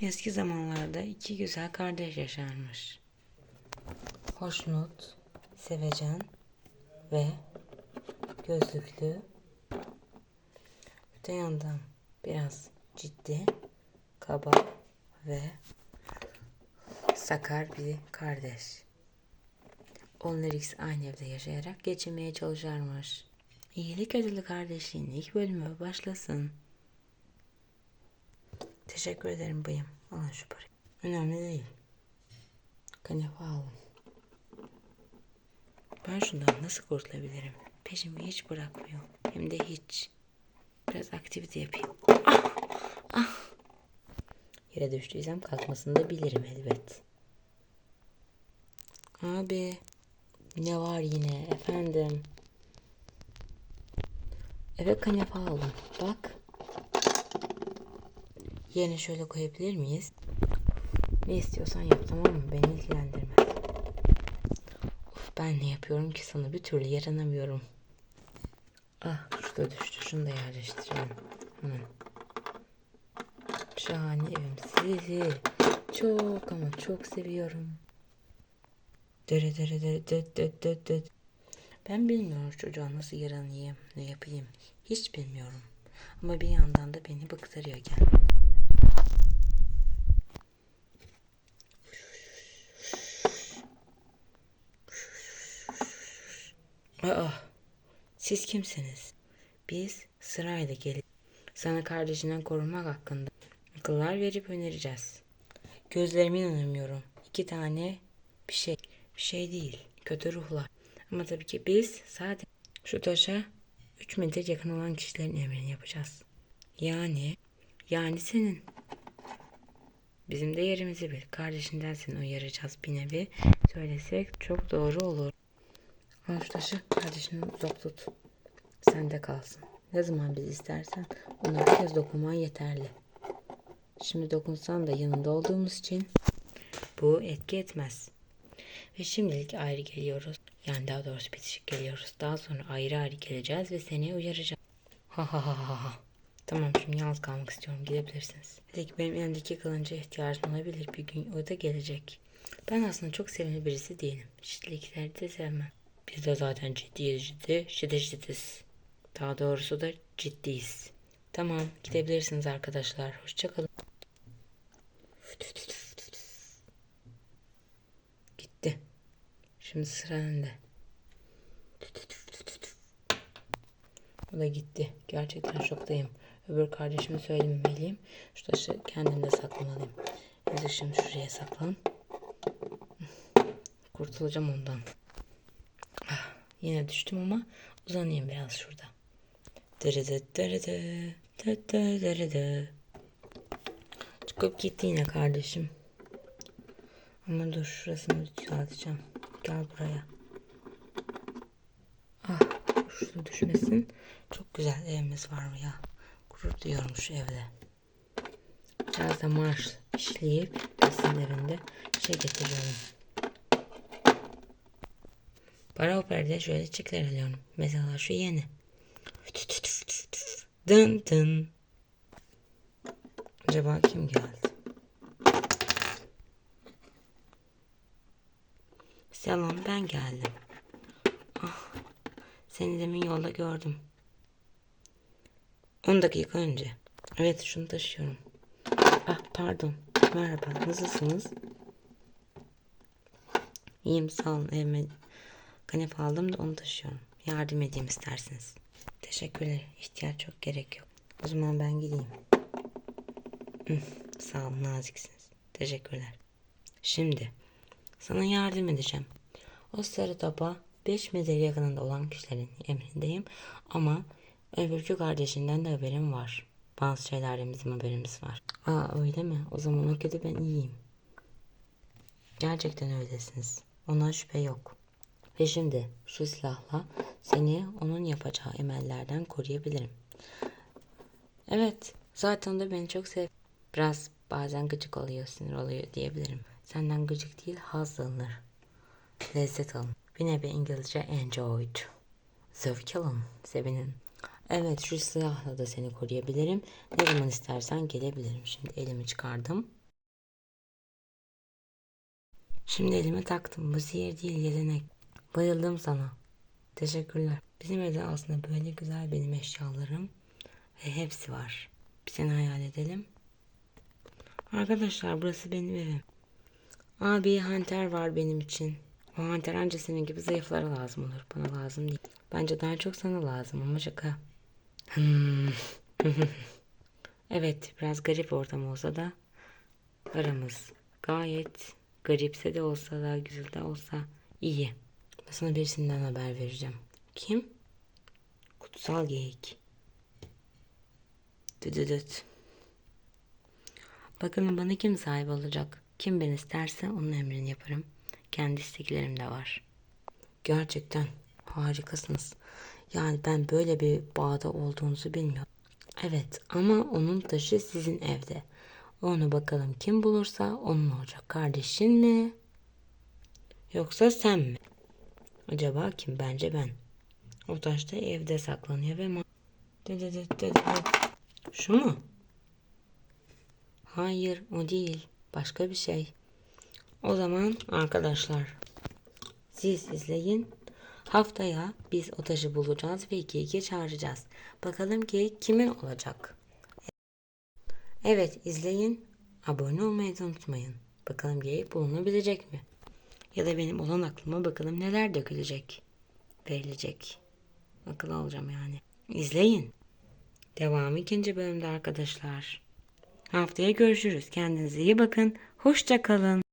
Eski zamanlarda iki güzel kardeş yaşarmış. Hoşnut, sevecen ve gözlüklü. Öte yandan biraz ciddi, kaba ve sakar bir kardeş. Onlar ikisi aynı evde yaşayarak geçinmeye çalışarmış. İyilik ödülü kardeşliğin ilk bölümü başlasın. Teşekkür ederim bayım. Alın şu parayı. Önemli değil. Kanepe alın. Ben şundan nasıl kurtulabilirim? Peşimi hiç bırakmıyor. Hem de hiç. Biraz aktivite yapayım. Ah! Ah! Yere düştüysem kalkmasını da bilirim elbet. Abi. Ne var yine efendim? Eve kanepe aldım. Bak. Yerine şöyle koyabilir miyiz? Ne istiyorsan yap tamam mı? Beni ilgilendirmez. Of ben ne yapıyorum ki sana bir türlü yaranamıyorum. Ah şurada düştü. Şunu da yerleştirelim. Hemen. Şahane evim. Sizi çok ama çok seviyorum. Dere dere dere dere dere dere dere. Ben bilmiyorum çocuğa nasıl yaranayım, ne yapayım. Hiç bilmiyorum. Ama bir yandan da beni bıktırıyor gel. Aa, siz kimsiniz? Biz sırayla gelip sana kardeşinden korunmak hakkında akıllar verip önereceğiz. Gözlerime inanamıyorum. İki tane bir şey. Bir şey değil. Kötü ruhlar. Ama tabii ki biz sadece şu taşa 3 metre yakın olan kişilerin emrini yapacağız. Yani, yani senin. Bizim de yerimizi bil. Kardeşinden seni uyaracağız bir nevi. Söylesek çok doğru olur. Şu taşı kardeşinden uzak. Sende kalsın. Ne zaman biz istersen ona bir kez dokunman yeterli. Şimdi dokunsan da yanında olduğumuz için bu etki etmez. Ve şimdilik ayrı geliyoruz. Yani daha doğrusu bitişik geliyoruz. Daha sonra ayrı ayrı geleceğiz ve seni uyaracağız. Ha ha ha ha ha. Tamam şimdi yalnız kalmak istiyorum. Gidebilirsiniz. Dedi ki benim elimdeki kılınca ihtiyacım olabilir. Bir gün o da gelecek. Ben aslında çok sevimli birisi değilim. Ciddilikleri de sevmem. Biz de zaten ciddiyiz ciddi. Ciddi ciddiz. Daha doğrusu da ciddiyiz. Tamam gidebilirsiniz arkadaşlar. Hoşçakalın. Gitti. Şimdi sıra bende. O da gitti. Gerçekten şoktayım. Öbür kardeşime söylememeliyim. Şu taşı kendimde saklamalıyım. Şimdi şimdi şuraya saklan. Kurtulacağım ondan. Yine düştüm ama uzanayım biraz şurada. Dırıdı. Çıkıp gitti yine kardeşim. Ama dur şurasını düzelteceğim. Gel buraya. Ah şurada düşmesin. Çok güzel evimiz var ya. Gurur duyuyorum şu evde. Biraz da marş işleyip sizin evinde şey getiriyorum. Para operada şöyle çiçekler alıyorum. Mesela şu yeni. Dın dın. Acaba kim geldi? Selam ben geldim. Ah, seni demin yolda gördüm. 10 dakika önce. Evet şunu taşıyorum. Ah pardon. Merhaba nasılsınız? İyiyim sağ olun evime kanepe aldım da onu taşıyorum. Yardım edeyim isterseniz. Teşekkürler. İhtiyaç çok gerek yok. O zaman ben gideyim. Sağ olun naziksiniz. Teşekkürler. Şimdi sana yardım edeceğim. O sarı topa 5 metre yakınında olan kişilerin emrindeyim ama öbürkü kardeşinden de haberim var. Bazı şeylerden bizim haberimiz var. Aa öyle mi? O zaman o kötü ben iyiyim. Gerçekten öylesiniz. Ondan şüphe yok. Ve şimdi şu silahla seni onun yapacağı emellerden koruyabilirim. Evet, zaten de beni çok sev. Biraz bazen gıcık oluyor, sinir oluyor diyebilirim. Senden gıcık değil, haz alınır. Lezzet alın. Bir nevi İngilizce enjoyed. Zevk alın, sevinin. Evet, şu silahla da seni koruyabilirim. Ne zaman istersen gelebilirim. Şimdi elimi çıkardım. Şimdi elime taktım. Bu sihir değil yetenek. Bayıldım sana. Teşekkürler. Bizim evde aslında böyle güzel benim eşyalarım ve hepsi var. Bir seni hayal edelim. Arkadaşlar burası benim evim. Abi hanter var benim için. O hanter anca senin gibi zayıflara lazım olur. Bana lazım değil. Bence daha çok sana lazım ama şaka. Hmm. evet biraz garip ortam olsa da aramız gayet garipse de olsa da güzel de olsa iyi. Sana birisinden haber vereceğim. Kim? Kutsal geyik. Düdüdüt. Bakalım bana kim sahip olacak? Kim ben isterse onun emrini yaparım. Kendi isteklerim de var. Gerçekten harikasınız. Yani ben böyle bir bağda olduğunuzu bilmiyordum. Evet ama onun taşı sizin evde. Onu bakalım kim bulursa onun olacak. Kardeşin mi? Yoksa sen mi? Acaba kim? Bence ben. O taş da evde saklanıyor ve ma- Dı dı dı dı dı. Şu mu? Hayır o değil. Başka bir şey. O zaman arkadaşlar siz izleyin. Haftaya biz o taşı bulacağız ve iki iki çağıracağız. Bakalım ki kimin olacak? Evet izleyin. Abone olmayı unutmayın. Bakalım geyik bulunabilecek mi? Ya da benim olan aklıma bakalım neler dökülecek. Verilecek. Akıl alacağım yani. İzleyin. Devamı ikinci bölümde arkadaşlar. Haftaya görüşürüz. Kendinize iyi bakın. Hoşça kalın.